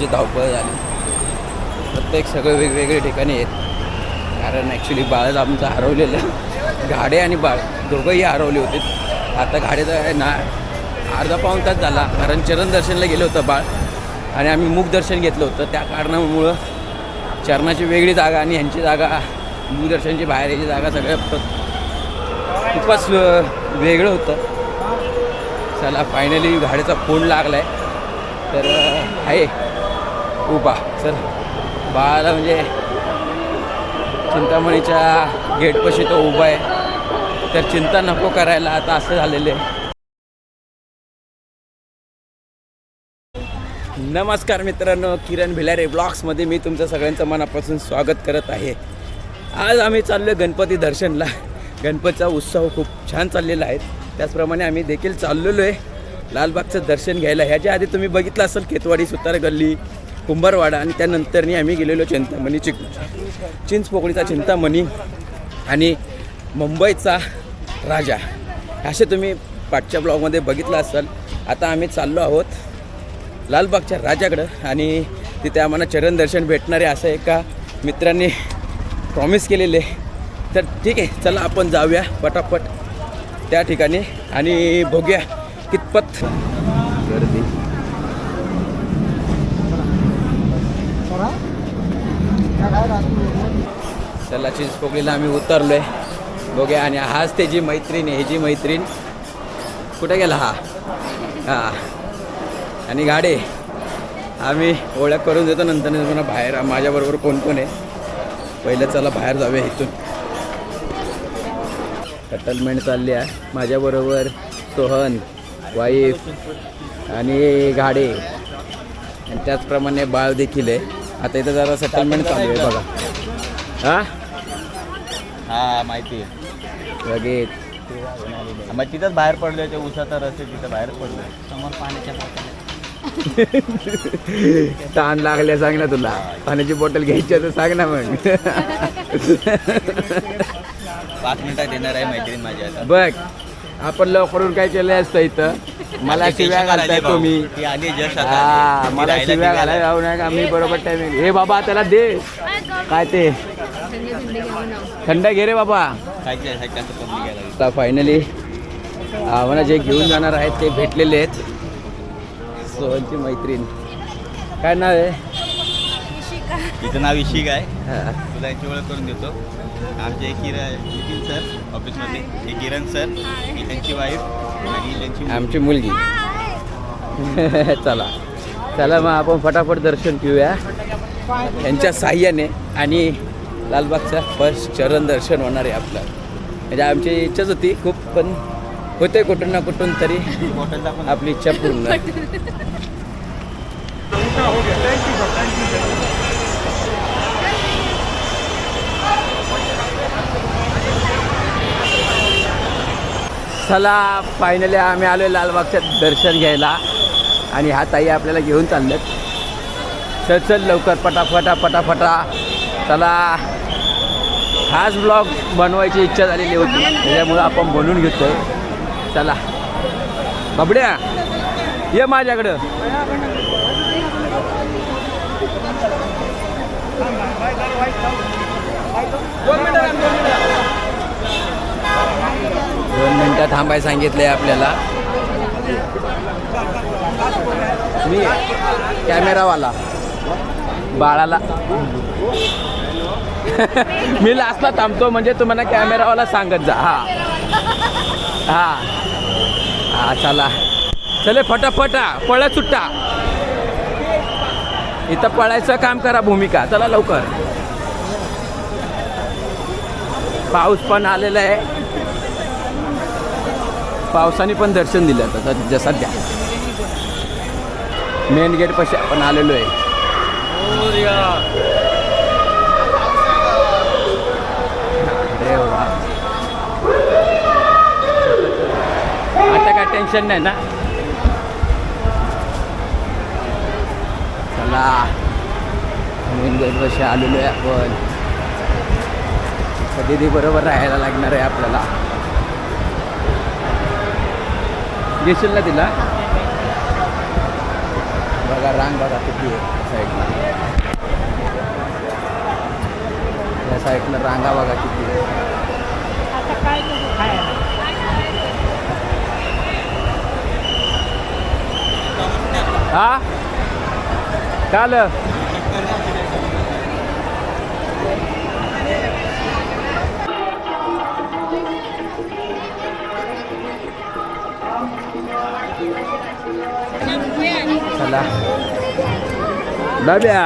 आमची धावपळ झाली. प्रत्येक सगळे वेगवेगळे ठिकाणी आहेत. कारण ॲक्च्युली बाळ आमचं हरवलेलं. गाडे आणि बाळ दोघंही हरवले होते. आता गाडीचा आहे ना अर्धा पाऊण तास झाला. कारण चरण दर्शनला गेलं होतं बाळ. आणि आम्ही मुख दर्शन घेतलं होतं. त्या कारणामुळं चरणाची वेगळी जागा आणि ह्यांची जागा मुखदर्शनची बाहेर याची जागा सगळ्या खूपच वेगळं होतं. चला फायनली गाडीचा फोन लागला आहे तर आहे. उभा चल. बाळाला म्हणजे चिंतामणीच्या गेटपाशी तो उभा आहे. तर चिंता नको करायला आता असं झालेलं आहे. नमस्कार मित्रांनो किरण भिलारे ब्लॉग्समध्ये मी तुमचं सगळ्यांचं मनापासून स्वागत करत आहे. आज आम्ही चाललो गणपती दर्शनला. गणपतीचा उत्सव खूप छान चाललेला आहे. त्याचप्रमाणे आम्ही देखील चाललेलो आहे लालबागचं दर्शन घ्यायला. ह्याच्या आधी तुम्ही बघितलं असेल खेतवाडी सुतार गल्ली कुंभारवाडा आणि त्यानंतरनी आम्ही गेलेलो चिंतामणी चिक. चिंचपोकळीचा चिंतामणी आणि मुंबईचा राजा. असे तुम्ही पाठच्या ब्लॉगमध्ये बघितलं असाल. आता आम्ही चाललो आहोत लालबागच्या राजाकडं आणि तिथे आम्हाला चरण दर्शन भेटणारे असं एका मित्रांनी प्रॉमिस केलेले. तर ठीक आहे चला आपण जाऊया पटापट त्या ठिकाणी आणि बघूया कितपत गर्दी. चला चिंचपोकळीला आम्ही उतरलो आहे बघूया आणि हाच त्याची मैत्रीण आहे ह्याची मैत्रीण कुठे गेला हा? हां. आणि गाडे आम्ही ओळख करून देतो नंतर तुम्हाला बाहेर माझ्याबरोबर कोण कोण आहे. पहिलं चला बाहेर जाऊया इथून. सेटलमेंट चालली आहे. माझ्याबरोबर सोहन वाईफ आणि गाडे. आणि त्याचप्रमाणे बाळ देखील आहे. आता इथं जरा सेटलमेंट चालू आहे बघा. हां? हा माहिती आहे. लगेच. मग तिथंच बाहेर पडलोय ते उसाचा रस्ते तिथं बाहेर पडलोय. समोर पाण्याच्या ताण लागल्या सांग ना तुला. पाण्याची बॉटल घ्यायची आहे तर सांग ना मग. पाच मिनिटात येणार आहे मैत्रीण माझी आता. बघ. आपण लवकरून काय केलं असतं इथं? मला ती शिव्या घालताय. तुम्ही. ती आली जस्ट हा मला शिव्या घालायला जाऊ नका. मी बरोबर टायमिंग हे बाबा त्याला दे. काय ते? थंड घे रे बाबा. आता फायनली आम्हाला जे घेऊन जाणार आहेत ते भेटलेले आहेत. सोहनची मैत्रीण. काय नाव आहे? तिचं नाव इशिक आहे. हा. तुला यांची ओळख करून देतो. आमचे एक किरण नितीन सर ऑफिसमध्ये. किरण सर ही त्यांची वाईफ आणि त्यांची मुलगी. आमची मुलगी. चला. चला मग आपण फटाफट दर्शन घेऊया. यांच्या साह्याने आणि लालबागचा फर्स्ट चरण दर्शन होणार आहे आपलं. म्हणजे आमची इच्छाच होती खूप पण होते कुठून ना कुठून तरी आपली इच्छा पूर्ण. चला फायनली आम्ही आलो लालबागच्या दर्शन घ्यायला. आणि हा ताई आपल्याला घेऊन चाललेत. चल चल लवकर पटाफटा पटाफटा चला. खास ब्लॉग बनवायची इच्छा झालेली होती. त्याच्यामुळं आपण बनवून घेतो चला. बबड्या ये माझ्याकडं. दोन मिनटं. थांबाय सांगितलंय आपल्याला. मी कॅमेरावाला. बाळाला. मी लास्टला थांबतो म्हणजे तुम्हाला कॅमेरावाला सांगत जा. हा. हा. हा चला. चले फटाफटा पळा सुट्टा. इथं पळायचं काम करा भूमिका. चला लवकर. पाऊस पण आलेला आहे. पावसाने पण दर्शन दिलं आता सध्या सध्या. मेन गेट पाशी आपण आलेलो आहे. आता काय टेन्शन नाही ना? चला. मेन गेट पाशी आलेलो आहे आपण. कधी बरोबर राहायला लागणार आहे आपल्याला. घेशील ना तिला? बघा रांग बघा किती आहे साईडला. या साईडला रांगा बघा किती आहे. हा? काल चला दाब्या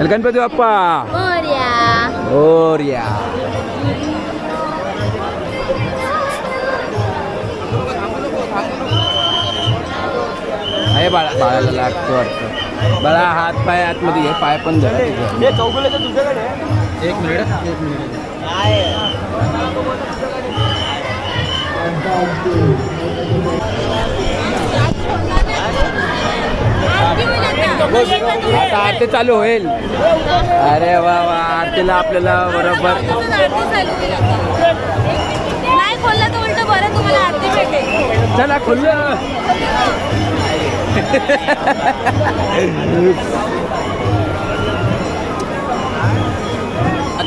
गणपती बाप्पा मोर्या ओरिया आहे बाळा बाळाला लागतो वाटतं बाळा हात पाय आतमध्ये घे पाय पण झाला एक मिनिट एक मिनिट आता. आरती चालू होईल. अरे वा वा आरतीला आपल्याला बरोबर. चला खुल्लं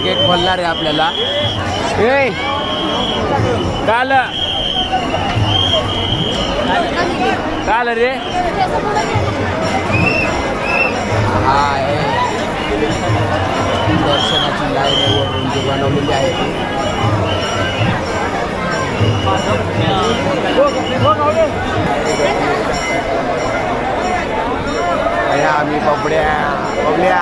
गेट खोलणार आहे आपल्याला. ए काल काल रे? आहे दर्शनाची लाईन आहे वरून जी बनवलेली आहे आम्ही बबड्या बबड्या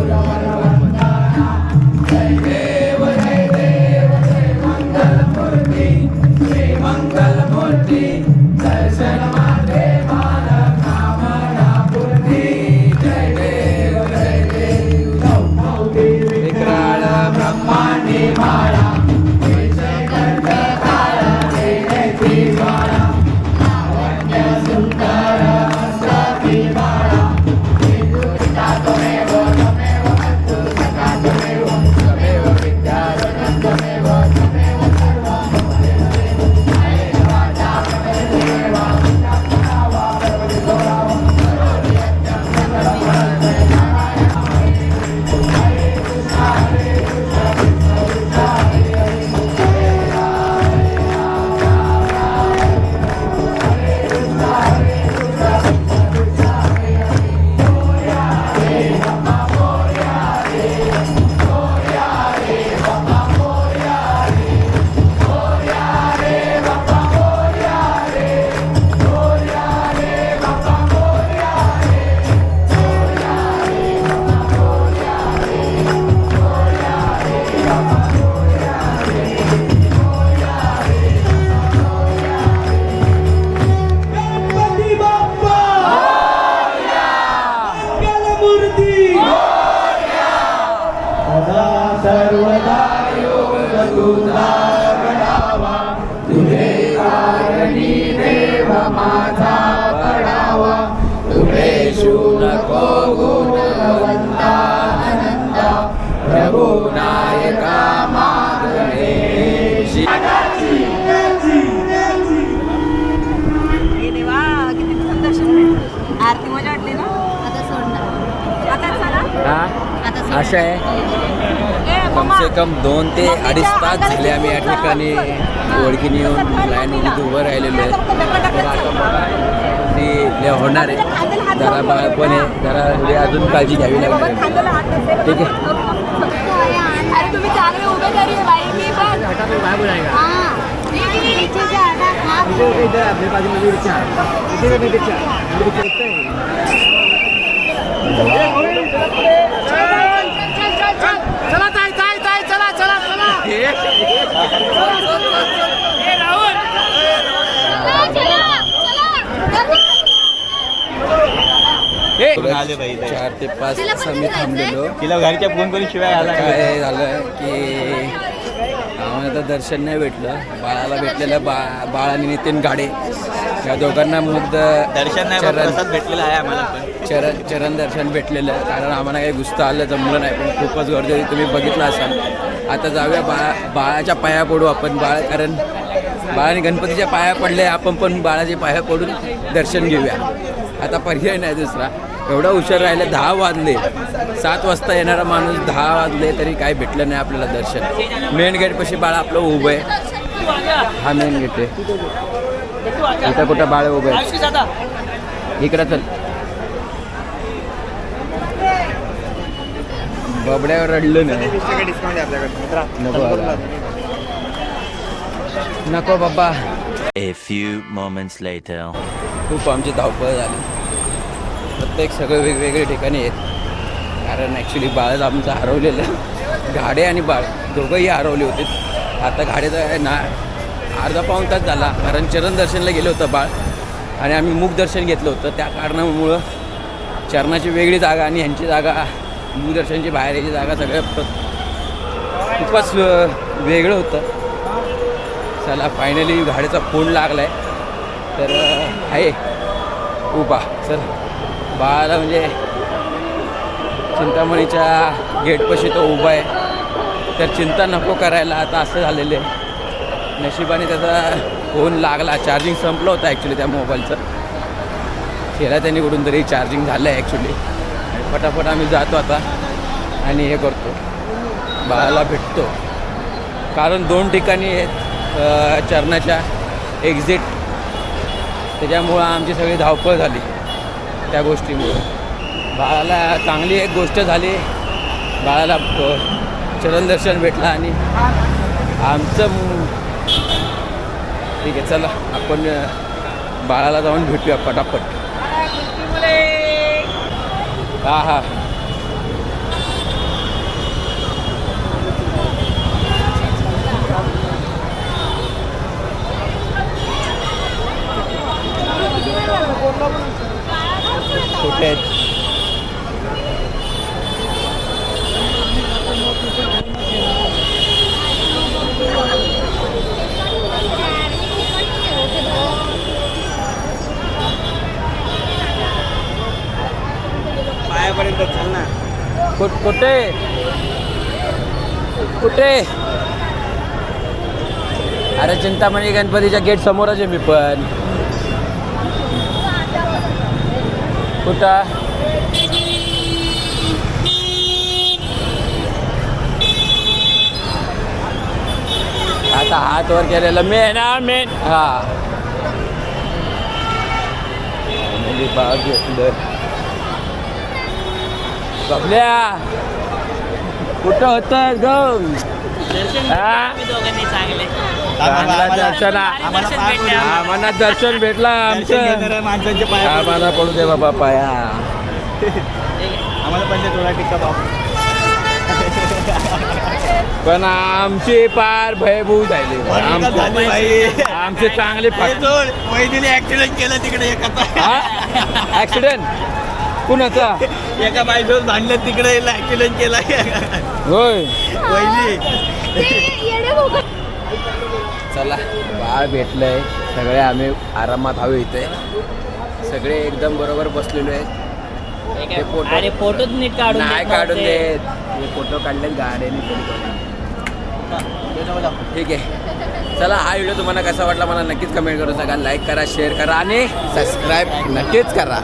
आम्ही आहे ए कम से कम दोन ते अडीच तास झाले आम्ही या ठिकाणी ओळखीने येऊन लाईनमध्ये उभं राहिलेलो आहे. ती ले होणार आहे. जरा बाळ पण आहे. जरा अजून काळजी घ्यावी लागणार आहे. ठीक आहे. चार ते पाच तास आम्ही थांबलेलो तिला घरच्या फोन करून शिवाय आला काय झालं की आम्हाला तर दर्शन नाही भेटलं. बाळाला भेटलेलं बा बाळ आणि नितीन गाडे. या दोघांना मुग्ध दर्शन नाही भेटलेला आहे आम्हाला पण. चरण चरण दर्शन भेटलेलं कारण आम्हाला काही गुस्त आलं जमलं नाही. पण खूपच गर्दी तुम्ही बघितलं असाल. आता जाऊया बाळा बाळाच्या पाया पडू आपण. बाळ कारण बाळाने गणपतीच्या पाया पडले आपण पण बाळाचे पाया पडून दर्शन घेऊया. आता पर्याय नाही दुसरा. एवढा हुशार राहिले दहा वाजले. सात वाजता येणारा माणूस दहा वाजले तरी काय भेटलं नाही आपल्याला दर्शन. मेन गेटपाशी बाळ आपलं उभं आहे. हा मेन गेट आहे. इथं कुठं बाळ उभं आहे? इकडं चल. बबड्यावर रडलं नाही. नको बाबा. A few moments later. खूप आमची धावपळ झाली. प्रत्येक सगळे वेगवेगळे ठिकाणी आहेत. कारण ॲक्च्युली बाळच आमचं हरवलेलं गाडे आणि बाळ दोघंही हरवले होते. आता गाडीचा ना अर्धा पाऊण तास झाला. कारण चरण दर्शनला गेलं होतं बाळ. आणि आम्ही मुख दर्शन घेतलं होतं. त्या कारणामुळं चरणाची वेगळी जागा आणि यांची जागा दूरदर्शनची बाहेर याची जागा सगळं खूपच वेगळं होतं. चला फायनली गाडीचा फोन लागला आहे तर आहे. उभा. चल. बाळाला म्हणजे चिंतामणीच्या गेटपाशी तो उभा आहे. तर चिंता नको करायला आता असं झालेलं आहे. नशिबाने त्याचा फोन लागला. चार्जिंग संपलं होतं ॲक्च्युली त्या मोबाईलचं. केला त्यांनी कुठून तरी चार्जिंग झालं आहे ॲक्च्युली फटाफट आम्ही जातो आता आणि हे करतो. बाळाला भेटतो. कारण दोन ठिकाणी आहेत चरणाच्या एक्झिट त्याच्यामुळं आमची सगळी धावपळ झाली त्या गोष्टीमुळं. बाळाला चांगली एक गोष्ट झाली. बाळाला चरणदर्शन भेटलं आणि आमचं ठीक आहे चला आपण बाळाला जाऊन भेटूया पटापट हा हा कुठे आहेत पायापर्यंत चल ना कुठ कुठे? कुठे? अरे चिंतामणी गणपतीच्या गेट समोरच आहे मी पण. कुठं? आता हात वर केलेलं मेन हा मेन हा म्हणजे बाग घेतलं बबल्या कुठं होतं गं? हा? चांगला. दर्शन आम्हाला दर्शन भेटला दर्शन आमचं माणसांचे. आम्हाला पडू दे बाबा पाया. आम्हाला पण थोडा टिक्का बाबा पण आमची पार भयभूत झाली. आमची चांगले ऍक्सिडेंट केलं तिकडे एकाचा ऍक्सिडेंट कुणाचा एका बाईसोबत भांडलं तिकडे ऍक्सिडेंट केला होय. भोकं. चला बाळ भेटलंय. सगळे आम्ही आरामात हवे इथे. सगळे एकदम बरोबर बसलेलो आहेत. ते फोटो अरे फोटोच नीट काढून नाही देत काढून. देत. हे फोटो काढले गाड्याने ठीक आहे. चला हा व्हिडिओ तुम्हाला कसा वाटला मला नक्कीच कमेंट करू सांगा. लाईक करा शेअर करा आणि सबस्क्राईब नक्कीच करा.